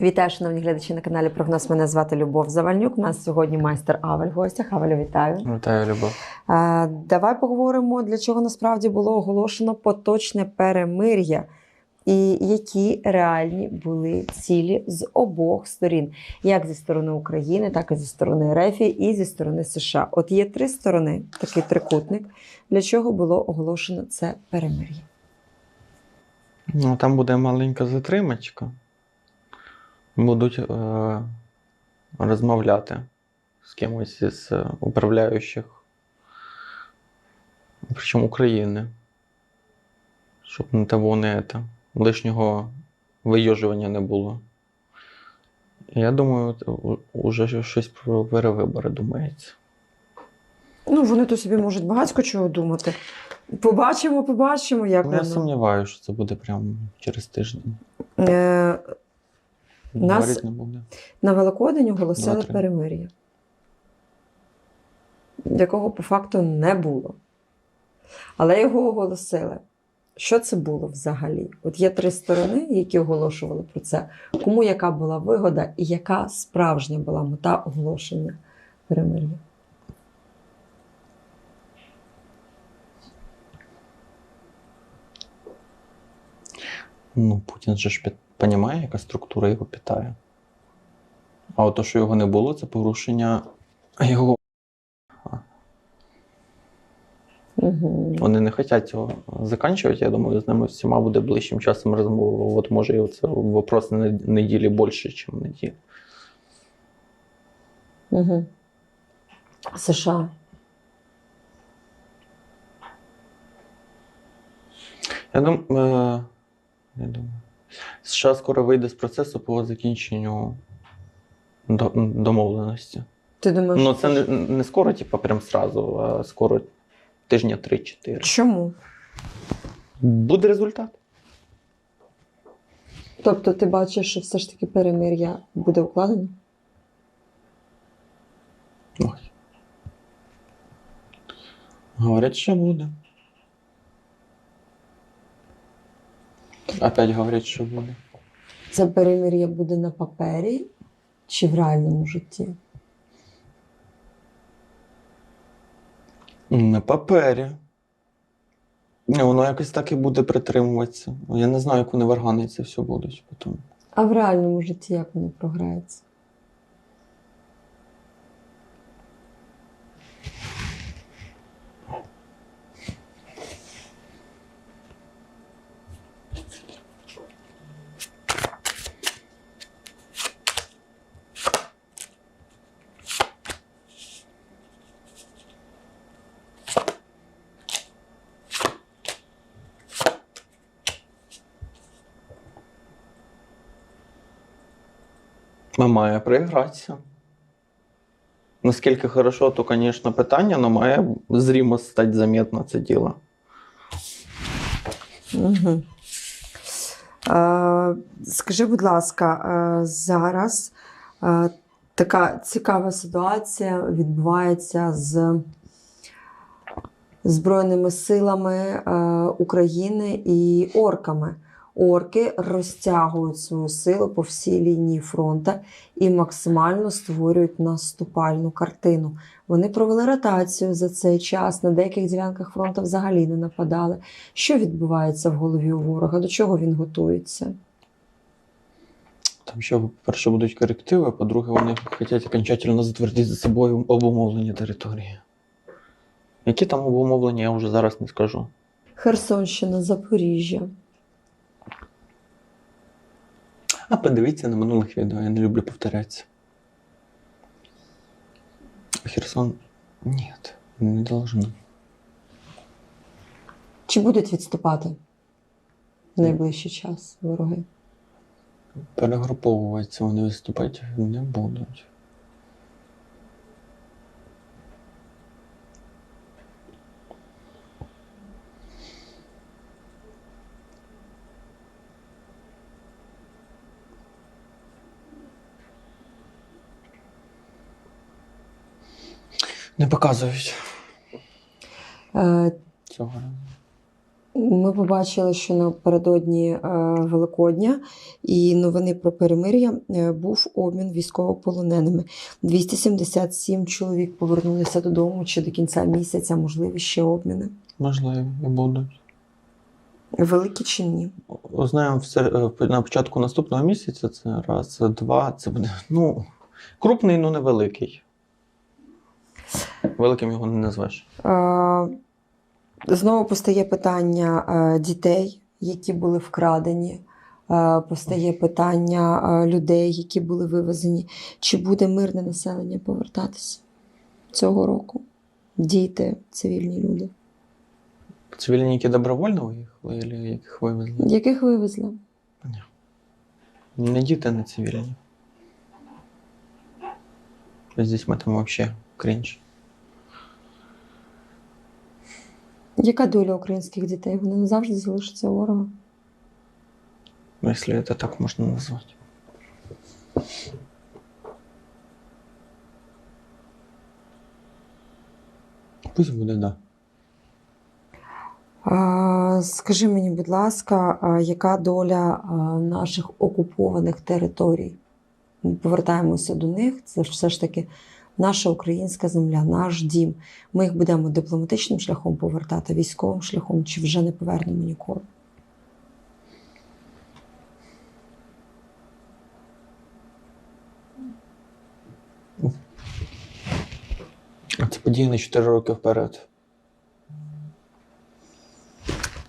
Вітаю, шановні глядачі на каналі Прогноз. Мене звати Любов Завальнюк. У нас сьогодні майстер Авель в гостях. Авелю, вітаю. Вітаю, Любов. Давай поговоримо, для чого насправді було оголошено поточне перемир'я і які реальні були цілі з обох сторін, як зі сторони України, так і зі сторони РФ і зі сторони США. От є три сторони, такий трикутник, для чого було оголошено це перемир'я. Ну, там буде маленька затримачка. Будуть е- розмовляти з кимось із управляючих, причому України. Щоб не того не це, лишнього вийожування не було. Я думаю, уже щось про перевибори думається. Ну, вони то собі можуть багатько чого думати. Побачимо, побачимо, як Ну, Я сумніваюся, що це буде прямо через тиждень. Е, Нас-. На Великодень оголосили Два-три. перемир'я, якого по факту не було. Але його оголосили. Що це було взагалі? От є три сторони, які оголошували про це. Кому яка була вигода і яка справжня була мета оголошення перемир'я? Ну, Путін же ж розуміє, яка структура його питає. А от то, що його не було, це порушення його. Угу. Вони не хочуть цього закінчувати. Я думаю, з ними всіма буде ближчим часом розмова. От може і це вопрос на неділі більше, ніж неділі. Угу. США. Я думаю, е, я думаю, США скоро вийде з процесу по закінченню домовленості. Ти думаєш, Ну, це не, не скоро, типу, прям сразу, а скоро тижня 3-4. чому? Буде результат. Тобто ти бачиш, що все ж таки перемир'я буде укладено? Ой. Говорять, що буде. Опять говорять, що буде. Це перемир'я буде на папері чи в реальному житті? На папері. Ну, Воно якось так і буде притримуватися. Я не знаю, як вони в органи все будуть потім. А в реальному житті як воно програється? Має проігратися. Наскільки хорошо, то, звісно, питання, але має зрімо стати заметно це діло. Угу. Е, скажи, будь ласка, е, зараз е, така цікава ситуація відбувається з Збройними силами е, України і орками. Орки розтягують свою силу по всій лінії фронту і максимально створюють наступальну картину. Вони провели ротацію за цей час. На деяких ділянках фронту взагалі не нападали. Що відбувається в голові у ворога? До чого він готується? Там ще, по-перше, будуть корективи, а по-друге, вони хочуть окончательно затвердити за собою обумовлені території. Які там обумовлення, я вже зараз не скажу. Херсонщина, Запоріжжя. А подивіться на минулих відео, я не люблю повторятися. Херсон. Ні, не должно. Чи будуть відступати в найближчий час вороги? Перегруповуватися вони виступати не будуть. Не показують Е, цього. разу. Ми побачили, що напередодні е, Великодня і новини про перемир'я е, був обмін військовополоненими. 277 чоловік повернулися додому чи до кінця місяця, можливі ще обміни. Можливо, і будуть. Великі чи ні? Узнаємо все е, на початку наступного місяця. Це раз, два. Це буде. Ну, крупний, ну невеликий. Великим його не назвеш. Е, Знову постає питання е, дітей, які були вкрадені. Е, Постає питання людей, які були вивезені. Чи буде мирне населення повертатися цього року? Діти, цивільні люди. Цивільні, які добровольно виїхали, або яких вивезли? Яких вивезли? Не діти, не цивільні. З дітьми там взагалі крінж. Яка доля українських дітей? Вони назавжди залишаться ворогом? Ну, Якщо це так можна назвати. Пусть буде, так. Да. Скажи мені, будь ласка, яка доля наших окупованих територій? Ми повертаємося до них. Це все ж таки наша українська земля, наш дім. Ми їх будемо дипломатичним шляхом повертати, військовим шляхом, чи вже не повернемо ніколи? Це події на 4 роки вперед.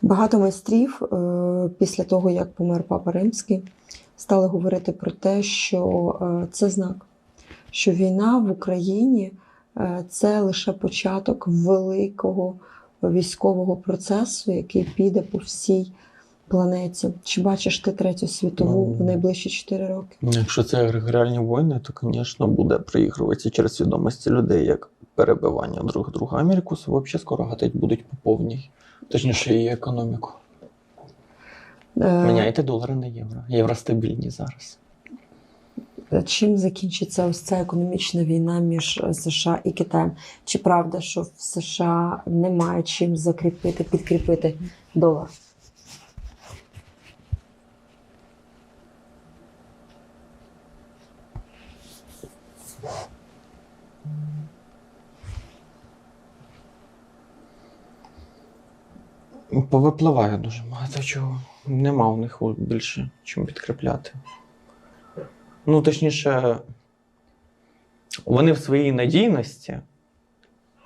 Багато майстрів е, після того, як помер Папа Римський, стали говорити про те, що е, це знак, що війна в Україні е, це лише початок великого військового процесу, який піде по всій планеті. Чи бачиш ти третю світову в Ну, найближчі 4 роки? Якщо це егрегоріальні війни, то, звісно, буде проігруватися через свідомості людей як перебивання друг друга. Америку взагалі скоро гатить будуть по повній. Точніше, її економіку. Е, Міняйте долари на євро. Євро стабільні зараз. Чим закінчиться ось ця економічна війна між е, США і Китаєм? Чи правда, що в США немає чим закріпити, підкріпити долар? Повипливає дуже багато чого. Нема у них більше чим підкріпляти. Ну, точніше, вони в своїй надійності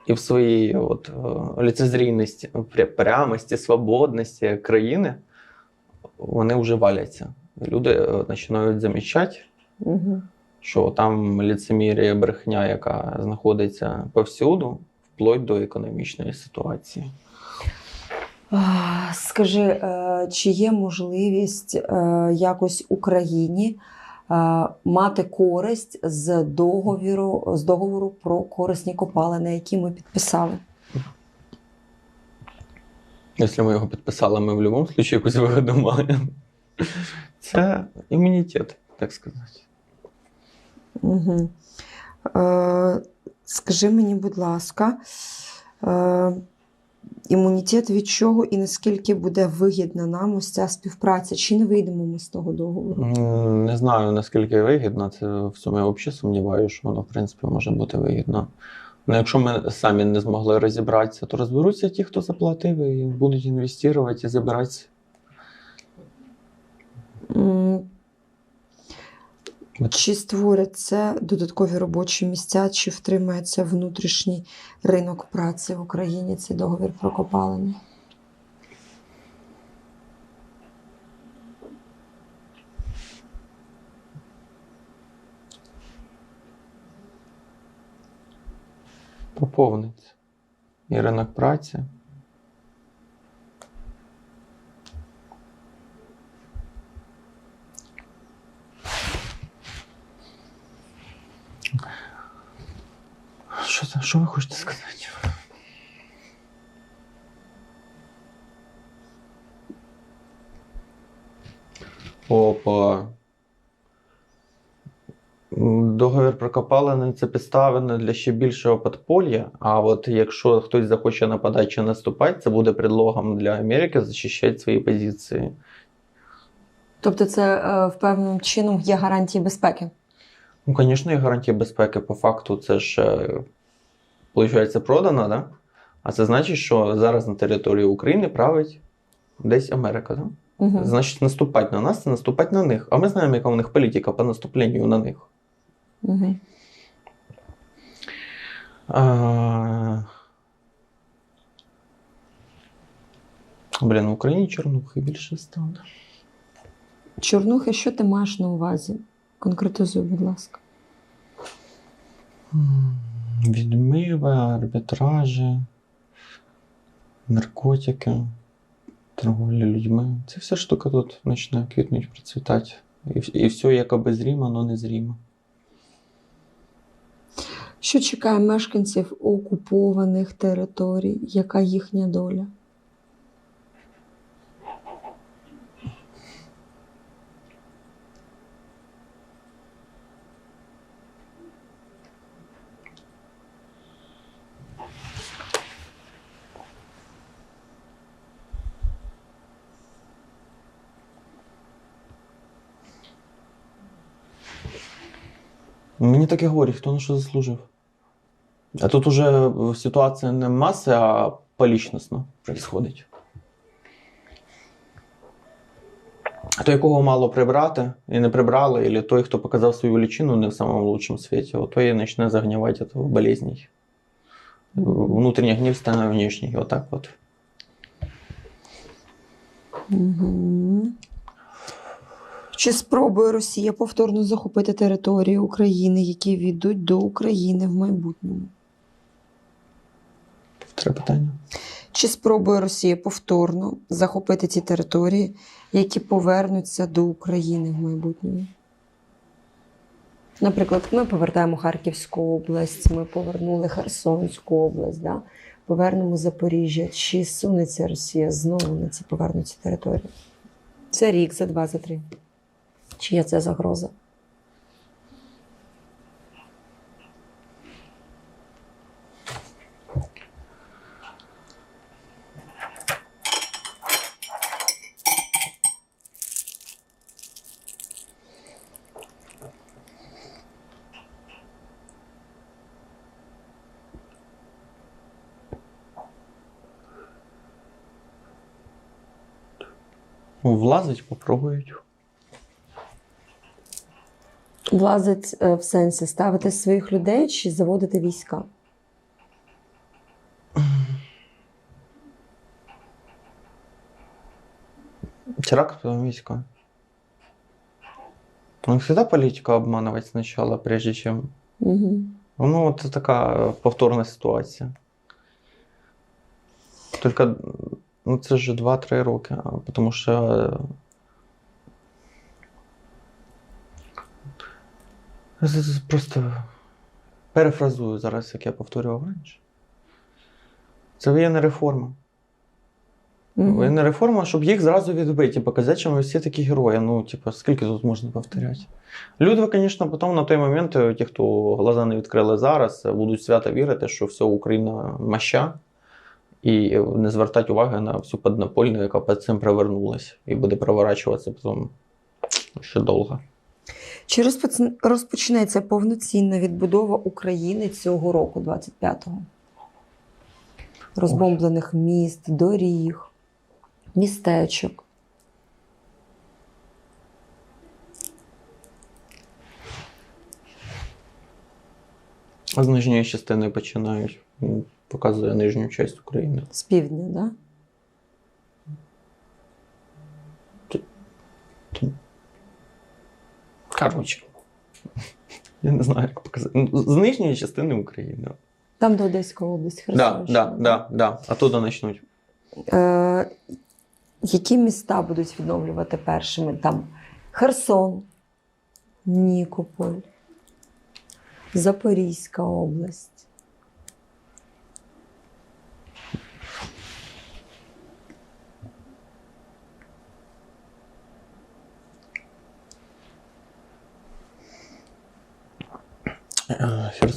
і в своїй от, е, ліцезрійності, прямості, свободності країни, вони вже валяться. Люди е, починають замічати, Угу. що там ліцемірія, брехня, яка знаходиться повсюду, вплоть до економічної ситуації. Скажи, е, чи є можливість якось Україні мати користь з договіру, з договору про корисні копалини, які ми підписали? Якщо ми його підписали, ми в будь-якому випадку якусь вигоду маємо. Це імунітет, так сказати. Угу. Е, скажи мені, будь ласка, е, імунітет від чого і наскільки буде вигідна нам ось ця співпраця? Чи не вийдемо ми з того договору? Не знаю, наскільки вигідно. Це в я взагалі сумніваюся, що воно, в принципі, може бути вигідно. Ну, якщо ми самі не змогли розібратися, то розберуться ті, хто заплатив, і будуть інвестувати і забиратися. Чи створять це додаткові робочі місця, чи втримається внутрішній ринок праці в Україні цей договір про копалини? Поповниться. І ринок праці. Що, ви хочете сказати? Опа. Договір про копалини це підставлено для ще більшого підполья. А от якщо хтось захоче нападати чи наступати, це буде предлогом для Америки захищати свої позиції. Тобто, це е, в певним чином є гарантії безпеки. Ну, звісно, є гарантія безпеки. По факту, це ж, виходить, продано, да? А це значить, що зараз на території України править десь Америка, да? Угу. Значить, наступати на нас це наступати на них. А ми знаємо, яка у них політика по наступленню на них. Угу. А... Блін, в Україні чорнухи більше стало. Чорнухи, що ти маєш на увазі? Конкретизуй, будь ласка. Відмиви, арбітражі, наркотики, торговля людьми. Це вся штука тут почне квітнуть, процвітати. І, і все якоби зрімо, але не зрімо. Що чекає мешканців окупованих територій? Яка їхня доля? Мені таке говорять, хто на що заслужив. А тут уже ситуація не маси, а полічносно відбувається. А той, якого мало прибрати і не прибрали, або той, хто показав свою величину не в самому лучшому світі, от той і почне загнівати в болезней. Внутрішній гнів стане внешній. Отак от. Угу. Чи спробує Росія повторно захопити території України, які війдуть до України в майбутньому? Три питання. Чи спробує Росія повторно захопити ті території, які повернуться до України в майбутньому? Наприклад, ми повертаємо Харківську область, ми повернули Херсонську область, да? повернемо Запоріжжя. Чи сунеться Росія знову на ці повернуті території? Це рік, за два, за три. Чи є це загроза? Ну, Влазить, попробують. Влазить е, в сенсі ставити своїх людей чи заводити війська? Теракт потом війська. Ну, всегда политика обманывать сначала, прежде чем Угу. Ну, от така повторна ситуація. Тільки ну, це ж 2-3 роки, тому що. е, з- з- Просто перефразую зараз, як я повторював раніше. Це воєнна реформа. Воєнна реформа, щоб їх зразу відбити і показати, що ми всі такі герої. Ну, типу, скільки тут можна повторяти? Люди, звісно, потім на той момент, е, ті, хто глаза не відкрили зараз, е, будуть свято вірити, що все Україна маща, і не звертати уваги на всю поднапольну, яка під цим привернулась, і буде проворачуватися потім ще довго. Чи розпочнеться повноцінна відбудова України цього року, 25-го? Розбомблених міст, доріг, містечок. З нижньої частини починають. Показує нижню частину України. З півдня, да? Коротше. Я не знаю, як показати. Ну, З нижньої частини України. Там до Одеської області, Так, Херсонщина. да, да, да. Оттуда почнуть. Е, які міста будуть відновлювати першими? Там Херсон, Нікополь, Запорізька область.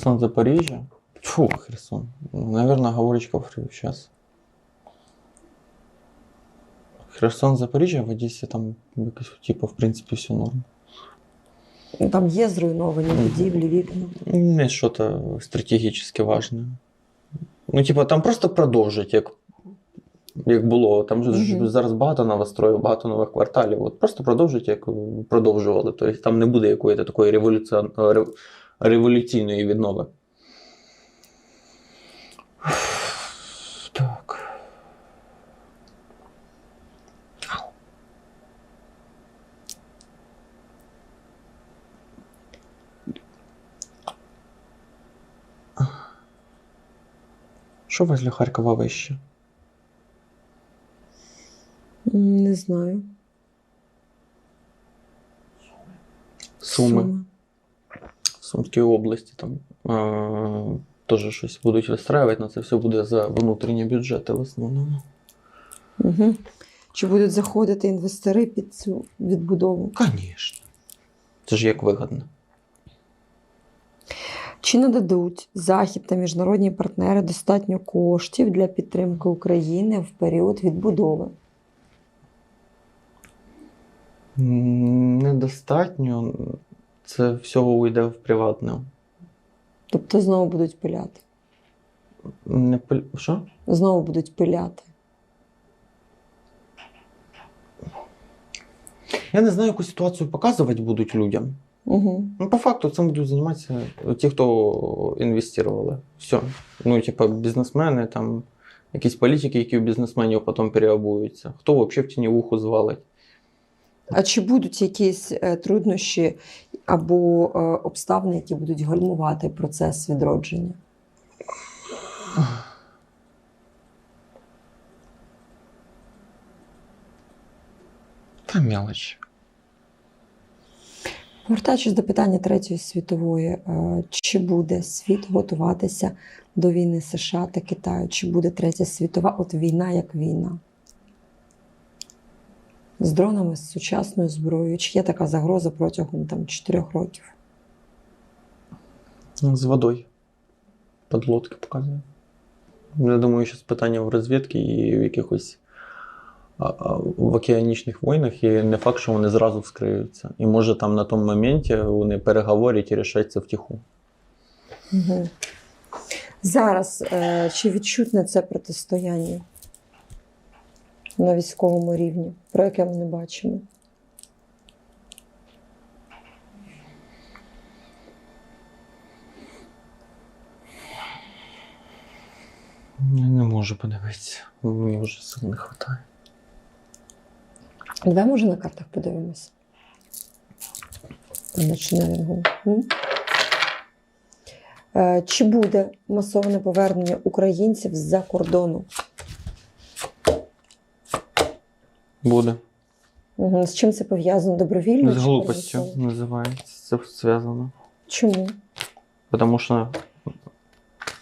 Херсон, Запоріжжя. Фу, Херсон. Наверное, говорочка врив зараз. Херсон, Запоріжжя, в Одесі там якось, типу, в принципі, все норм. Там є зруйновані будівлі, вікна. Не що-то стратегічно важне. Ну, типу, там просто продовжить, як, як було. Там ж Мгм. зараз багато новостроїв, багато нових кварталів. От просто продовжить, як продовжували. Тобто там не буде якоїсь такої революці... рев- революційної віднови. Так. Що возле Харкова вище? Не знаю. Суми. в Сумській області там е- теж щось будуть вистраювати, але це все буде за внутрішні бюджети в основному. Угу. Чи будуть заходити інвестори під цю відбудову? Звісно. Це ж як вигодно. Чи нададуть Захід та міжнародні партнери достатньо коштів для підтримки України в період відбудови? Недостатньо. Це всього уйде в приватне. Тобто знову будуть пиляти. Не пил- Що? Знову будуть пиляти. Я не знаю, яку ситуацію показувати будуть людям. Угу. Ну, по факту цим будуть займатися ті, хто інвестували. Все. Ну, типа, бізнесмени, там, якісь політики, які в бізнесменів потім переобуються. Хто взагалі в тіньовуху звалить? А чи будуть якісь е, труднощі або е, обставини, які будуть гальмувати процес відродження? Та мелоч. Повертаючись до питання Третьої світової, е, чи буде світ готуватися до війни США та Китаю? Чи буде Третя світова от війна як війна? З дронами, з сучасною зброєю? Чи є така загроза протягом там, 4 років? З водою. Подлодки показує. Я думаю, що з питання в розвідки і в якихось в океанічних війнах, і не факт, що вони зразу вскриються. І може там на тому моменті вони переговорять і рішать це втіху. Угу. Зараз е, чи відчутне це протистояння на військовому рівні, про яке ми не бачимо? Я не можу подивитися. Мені вже сил не вистачає. Давай, може, на картах ченелінгу. Е, Чи буде масоване повернення українців з-за кордону? Буде. Угу. З чим це пов'язано? Добровільно? З глупостю називається. Це зв'язано. Чому? Потому что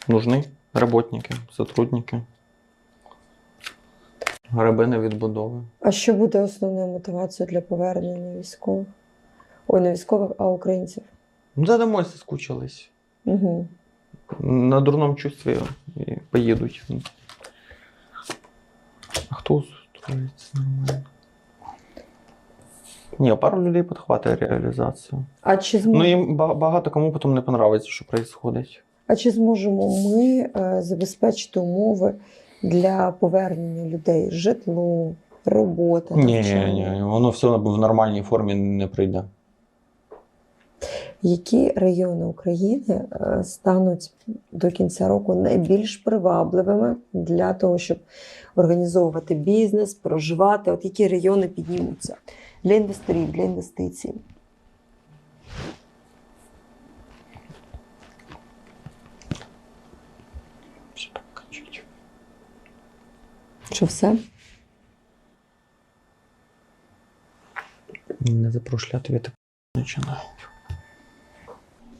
нужны работники, сотрудники. Граби на відбудови. А що буде основною мотивацією для повернення військових? Ой, не військових, а українців. Ну, да домой соскучились. Угу. На дурному чувстві і поїдуть. А хто устроїться нормально? Ні, пару людей підхватує реалізацію. А чи Ну їм багато кому потім не подобається, що відбувається. А чи зможемо ми е, забезпечити умови для повернення людей? Житло, робота, Ні, ні, ні, воно все в нормальній формі не прийде. Які райони України е, стануть до кінця року найбільш привабливими для того, щоб організовувати бізнес, проживати? От які райони піднімуться для інвесторів, для інвестицій? Що все? Не за прошлі ответи починаю.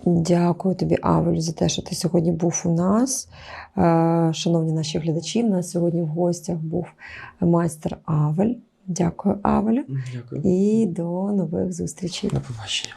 Дякую тобі, Авелю, за те, що ти сьогодні був у нас. Е, Шановні наші глядачі, в нас сьогодні в гостях був майстер Авель. Дякую, Авелю, Дякую. і до нових зустрічей. До побачення.